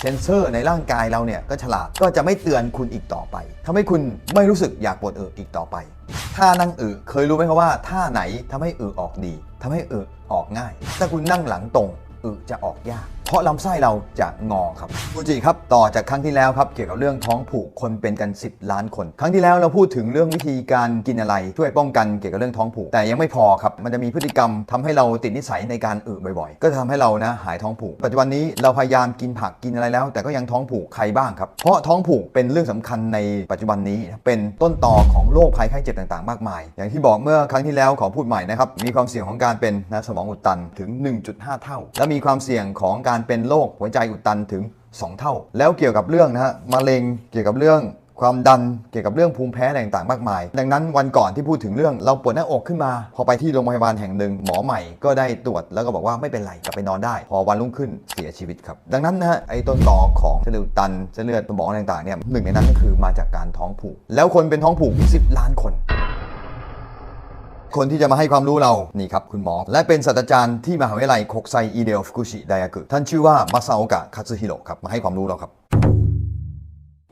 เซนเซอร์ในร่างกายเราเนี่ยก็ฉลาดก็จะไม่เตือนคุณอีกต่อไปทำให้คุณไม่รู้สึกอยากปวดเอออีกต่อไปท่านั่งอึเคยรู้ไหมครับว่าท่าไหนทำให้อืออกดีทำให้อืออกง่าย ถ้าคุณนั่งหลังตรงอึจะออกยาก เพราะลำไส้เราจะงอครับคุณจิครับต่อจากครั้งที่แล้วครับเกี่ยวกับเรื่องท้องผูกคนเป็นกัน 10 ล้านคน ครั้งที่แล้วเราพูดถึงเรื่องวิธีการกินอะไร ช่วยป้องกันเกี่ยวกับเรื่องท้องผูกแต่ยังไม่พอครับมันจะมีพฤติกรรมทำให้เราติดนิสัยในการอึบ่อยๆ ก็จะทำให้เรานะหายท้องผูก ปัจจุบันนี้เราพยายามกินผักกินอะไรแล้ว แต่ก็ยังท้องผูกใครบ้างครับเพราะท้องผูกเป็นเรื่องสำคัญในปัจจุบันนี้เป็นต้นตอของโรคภัยไข้เจ็บต่างๆ มากมาย อย่างที่บอกเมื่อครั้งที่แล้วขอพูดใหม่นะครับมีความเสี่ยงของการเป็นนะสมองอุดตันถึง 1.5 เท่า และมีความเสี่ยงของการเป็นโรคหัวใจอุดตันถึง 2 เท่า แล้วเกี่ยวกับเรื่องนะฮะมะเร็งเกี่ยวกับเรื่องความดันเกี่ยวกับเรื่องภูมิแพ้อะไรต่างๆมากมาย ดังนั้นวันก่อนที่พูดถึงเรื่องเราปวดหน้าอกขึ้นมา พอไปที่โรงพยาบาลแห่งหนึ่งหมอใหม่ก็ได้ตรวจแล้วก็บอกว่าไม่เป็นไรกลับไปนอนได้ พอวันรุ่งขึ้นเสียชีวิตครับ ดังนั้นนะฮะไอ้ต้นตอของเส้นเลือดอุดตันเส้นเลือดสมองอะไรต่างๆเนี่ยหนึ่งในนั้นก็คือมาจากการท้องผูก แล้วคนเป็นท้องผูก 10 ล้านคน คนที่จะมาให้ความรู้เรา นี่ครับ คุณหมอ และเป็นศาสตราจารย์ที่มหาวิทยาลัยโคกไซอีเดลฟุกุชิไดอากุท่านชื่อว่ามาซาโอกะคาซึฮิโร่ครับมาให้ความรู้เราครับ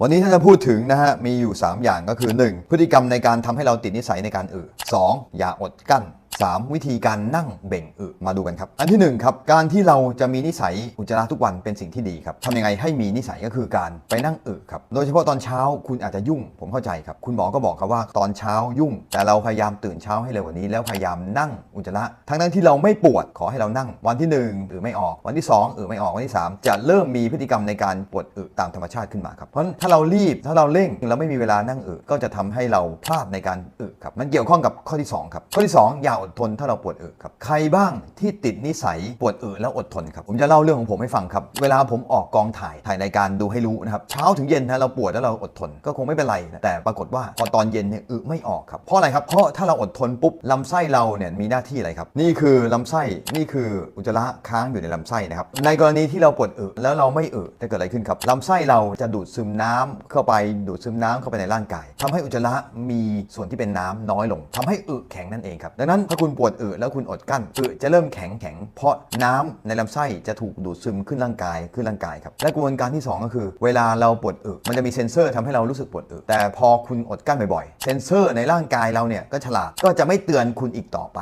วันนี้ท่านจะพูดถึงนะฮะ มีอยู่ 3 อย่างก็คือ 1. พฤติกรรมในการทำให้เราติดนิสัยในการอึ 2. อย่าอดกั้น 3. วิธีการนั่งเบ่งอึมาดูกันครับ อันที่1ครับการที่เราจะมีนิสัยอุจจาระทุกวันเป็นสิ่งที่ดีครับทำยังไงให้มีนิสัยก็คือการไปนั่งอึครับโดยเฉพาะตอนเช้าคุณอาจจะยุ่ง ผมเข้าใจครับ คุณหมอก็บอกครับว่าตอนเช้ายุ่ง แต่เราพยายามตื่นเช้าให้เร็วกว่านี้แล้วพยายามนั่งอุจจาระทั้งนั้นที่เราไม่ปวดขอให้เรานั่ง วันที่1อึไม่ออก วันที่ 2อึไม่ออกวันที่ 3 จะเริ่มมีพฤติกรรมในการปวดอึตามธรรมชาติขึ้นมาครับเพราะฉะนั้นถ้าเรารีบถ้าเราเร่งเราไม่มีเวลานั่งอึก็จะทำให้เราพลาดในการอึครับมันเกี่ยวข้องกับข้อที่สองครับข้อที่สองอย่าอดทนถ้าเราปวดอึครับใครบ้างที่ติดนิสัยปวดอึแล้วอดทนครับผมจะเล่าเรื่องของผมให้ฟังครับเวลาผมออกกองถ่ายถ่ายรายการดูให้รู้นะครับเช้าถึงเย็นนะเราปวดแล้วเราอดทนก็คงไม่เป็นไรนะแต่ปรากฏว่าพอตอนเย็นเนี่ยอึไม่ออกครับเพราะอะไรครับเพราะถ้าเราอดทนปุ๊บลำไส้เราเนี่ยมีหน้าที่อะไรครับนี่คือลำไส้นี่คืออุจจาระค้างอยู่ในลำไส้นะครับในกรณีที่เราปวดอึแล้วเราไม่อึจะเกิดอะไรขึ้นครับลำไส้เราจะดูดซึมน้ำเข้าไปดูดซึมน้ำเข้าไปในร่างกายทำให้อุจจาระมีส่วนที่เป็นน้ำน้อยลงทำให้อึแข็งนั่นเองครับดังนั้นถ้าคุณปวดอืดแล้วคุณอดกั้นอืดจะเริ่มแข็งแข็งเพราะน้ำในลำไส้จะถูกดูดซึมขึ้นร่างกายขึ้นร่างกายครับและกระบวนการที่สองก็คือ เวลาเราปวดอึมันจะมีเซ็นเซอร์ทำให้เรารู้สึกปวดอึแต่พอคุณอดกั้นบ่อยๆเซ็นเซอร์ในร่างกายเราเนี่ยก็ฉลาดก็จะไม่เตือนคุณอีกต่อไป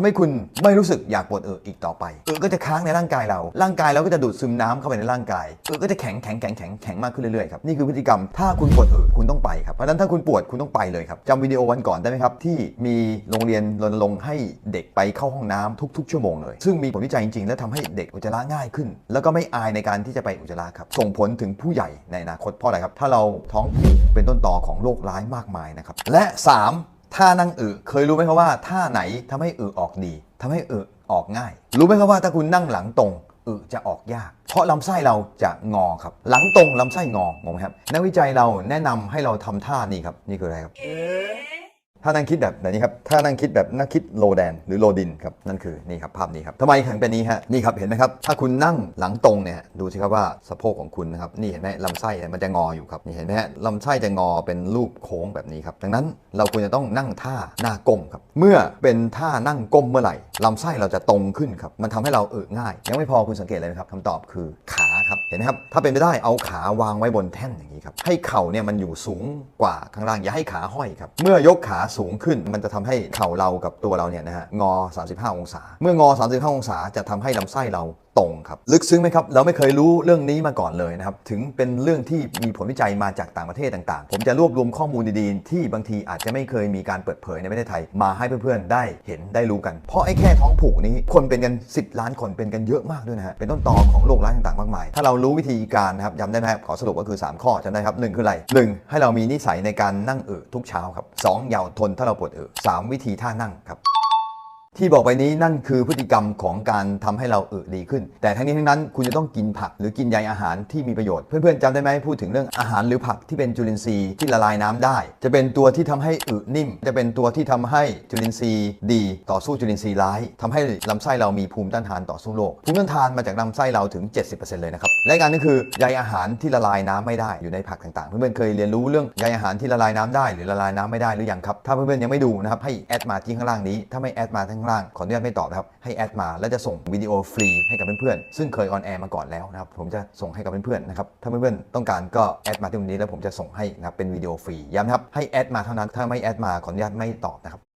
ทำให้คุณไม่รู้สึกอยากปวดเอออีกต่อไปเออก็จะค้างในร่างกายเรา ร่างกายเราก็จะดูดซึมน้ำเข้าไปในร่างกายเออก็จะแข็งแข็งแข็งแข็งแข็งมากขึ้นเรื่อยๆครับนี่คือพฤติกรรมถ้าคุณปวดเออคุณต้องไปครับเพราะนั้นถ้าคุณปวดคุณต้องไปเลยครับจำวิดีโอวันก่อนได้ไหมครับที่มีโรงเรียนรณรงค์ให้เด็กไปเข้าห้องน้ำทุก ๆ ชั่วโมงเลย ซึ่งมีผลวิจัยจริงๆ และทำให้เด็กอุจจาระง่ายขึ้น แล้วก็ไม่อายในการที่จะไปอุจจาระครับส่งผลถึงผู้ใหญ่ในอนาคตเพราะอะไรครับถ้าเราท้องผูกเป็นต้นตอของโรคร้ายมากมายนะครับและสาม ท่านั่งอึเคยรู้ไหมครับว่าท่าไหนทำให้อึออกดีทำให้อึออกง่าย รู้ไหมครับว่าถ้าคุณนั่งหลังตรงอึจะออกยาก เพราะลำไส้เราจะงอครับ หลังตรงลำไส้งองงไหมครับ นักวิจัยเราแนะนำให้เราทำท่านี้ครับ นี่คืออะไรครับ ถ้านั่งคิดแบบแบบนี้ครับ ถ้านั่งคิดแบบนักคิดโลแดนหรือโลดินครับ นั่นคือนี่ครับภาพนี้ครับทำไมถึงเป็นนี้ฮะ นี่ครับเห็นไหมครับ ถ้าคุณนั่งหลังตรงเนี่ย ดูสิครับว่าสะโพกของคุณนะครับ นี่เห็นไหมลำไส้มันจะงออยู่ครับ นี่เห็นไหมฮะลำไส้จะงอเป็นรูปโค้งแบบนี้ครับ ดังนั้นเราควรจะต้องนั่งท่าหน้าก้มครับ เมื่อเป็นท่านั่งก้มเมื่อไหร่ลำไส้เราจะตรงขึ้นครับ มันทำให้เราเออง่าย ยังไม่พอคุณสังเกตเลยครับคำตอบคือข ครับเห็นไหมครับถ้าเป็นไปได้เอาขาวางไว้บนแท่นอย่างนี้ครับให้เข่าเนี่ยมันอยู่สูงกว่าข้างล่างอย่าให้ขาห้อยครับเมื่อยกขาสูงขึ้นมันจะทำให้เข่าเรากับตัวเราเนี่ยนะฮะงอ 35 องศา เมื่องอ 35 องศาจะทำให้ลำไส้เรา ตรงครับ ลึกซึ้งไหมครับ เราไม่เคยรู้เรื่องนี้มาก่อนเลยนะครับ ถึงเป็นเรื่องที่มีผลวิจัยมาจากต่างประเทศต่าง ๆ ผมจะรวบรวมข้อมูลดีๆ ที่บางทีอาจจะไม่เคยมีการเปิดเผยในประเทศไทย มาให้เพื่อนๆ ได้เห็นได้รู้กัน เพราะไอ้แค่ท้องผูกนี้ คนเป็นกัน 10 ล้านคนเป็นกันเยอะมากด้วยนะฮะ เป็นต้นตอของโรคร้ายต่างๆ มากมาย ถ้าเรารู้วิธีการนะครับย้ำได้ไหมครับขอสรุปก็คือ 3 ข้อจำได้ครับหนึ่งคืออะไรหนึ่งให้เรามีนิสัยในการนั่งเออทุกเช้าครับสองอย่าทนถ้าเราปวดเออสามวิธีท่านั่งครับ ที่บอกไปนี้นั่นคือพฤติกรรมของการทำให้เราเออดีขึ้น แต่ทั้งนี้ทั้งนั้นคุณจะต้องกินผักหรือกินใยอาหารที่มีประโยชน์ เพื่อนๆจำได้ไหมพูดถึงเรื่องอาหารหรือผักที่เป็นจุลินทรีย์ที่ละลายน้ำได้ จะเป็นตัวที่ทำให้อึนิ่ม จะเป็นตัวที่ทำให้จุลินทรีย์ดีต่อสู้จุลินทรีย์ร้ายทำให้ลำไส้เรามีภูมิต้านทานต่อสู้โรคภูมิต้านทานมาจากลำไส้เราถึง 70%เลยนะครับและอีกอันนึงคือใยอาหารที่ละลายน้ำไม่ได้อยู่ในผักต่างๆ เพื่อนๆเคยเรียนรู้เรื่องใยอาหารที่ละลายน้ำได้ หรือละลายน้ำไม่ได้หรือยังครับถ้าเพื่อนๆยังไม่ดูนะครับให้แอดมาที่ข้างล่างนี้ถ้าไม่แอดมาทางล่าง ขออนุญาตไม่ตอบนะครับ ให้แอดมาแล้วจะส่งวิดีโอฟรีให้กับเพื่อนๆ ซึ่งเคยออนแอร์มาก่อนแล้วนะครับ ผมจะส่งให้กับเพื่อนๆนะครับ ถ้าเพื่อนๆต้องการก็แอดมาที่ตรงนี้แล้วผมจะส่งให้นะครับ เป็นวิดีโอฟรี ย้ำนะครับ ให้แอดมาเท่านั้น ถ้าไม่แอดมาขออนุญาตไม่ตอบนะครับ